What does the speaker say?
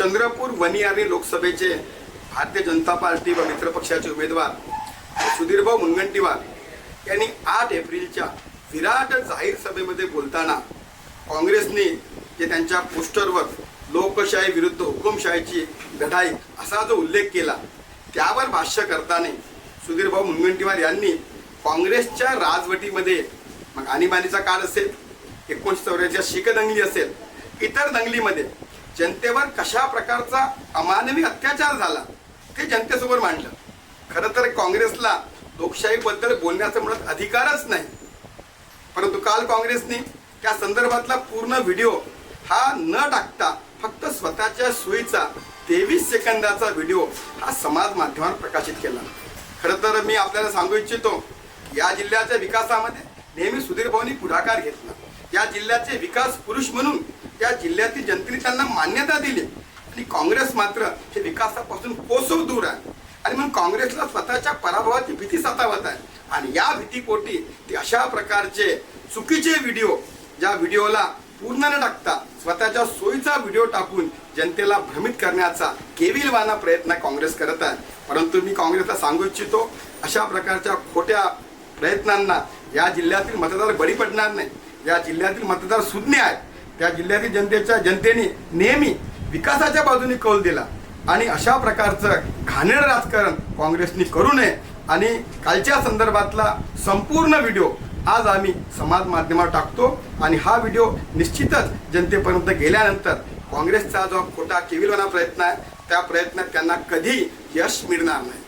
चंद्रपूर वनियारी लोकसभेचे भारतीय जनता पार्टी व मित्रपक्षाचे उमेदवार सुधीरभाऊ मुनगंटीवार यांनी आठ एप्रिलच्या विराट जाहीर सभेमध्ये बोलताना काँग्रेसने जे त्यांच्या पोस्टरवर लोकशाही विरुद्ध हुकुमशाहीची लढाई असा जो उल्लेख केला त्यावर भाष्य करताना सुधीरभाऊ मुनगंटीवार यांनी काँग्रेसच्या राजवटीमध्ये मग आणीबाणीचा काळ असेल एकोणीस चौऱ्याच्या शीख दंगली असेल इतर दंगलीमध्ये जनतेवर कशा प्रकारचा अमानवी अत्याचार झाला ते जनतेसमोर मांडलं. खरं तर काँग्रेसला लोकशाहीबद्दल बोलण्याचा मुळात अधिकारच नाही. परंतु काल काँग्रेसने त्या संदर्भातला पूर्ण व्हिडिओ हा न टाकता फक्त स्वतःच्या सोयीचा तेवीस सेकंदाचा व्हिडिओ हा समाज माध्यमावर प्रकाशित केला. खरं तर मी आपल्याला सांगू इच्छितो या जिल्ह्याच्या विकासामध्ये नेहमी सुधीर भाऊनी पुढाकार घेतला. या जिल्ह्याचे विकास पुरुष म्हणून या जिल्ह्यातील जनतेने त्यांना मान्यता दिली. आणि काँग्रेस मात्र हे विकासापासून कोसव दूर आहे. आणि म्हणून काँग्रेसला स्वतःच्या पराभवाची भीती सतावत आहे. आणि या भीतीपोटी ते अशा प्रकारचे चुकीचे व्हिडिओ ज्या व्हिडिओला पूर्ण न टाकता स्वतःच्या सोयीचा व्हिडिओ टाकून जनतेला भ्रमित करण्याचा केविलवाना प्रयत्न काँग्रेस करत आहे. परंतु मी काँग्रेसला सांगू इच्छितो अशा प्रकारच्या खोट्या प्रयत्नांना या जिल्ह्यातील मतदार बळी पडणार नाही. या जिल्ह्यातील मतदार सुज्ञ आहेत. त्या जिल्ह्यातील जनतेच्या जनतेने नेहमी विकासाच्या बाजूने कौल दिला. आणि अशा प्रकारचं घाणेर राजकारण काँग्रेसने करू नये. आणि कालच्या संदर्भातला संपूर्ण व्हिडिओ आज आम्ही समाज माध्यमावर टाकतो. आणि हा व्हिडिओ निश्चितच जनतेपर्यंत गेल्यानंतर काँग्रेसचा जो खोटा केविलवाना प्रयत्न आहे त्या प्रयत्नात त्यांना कधी यश मिळणार नाही.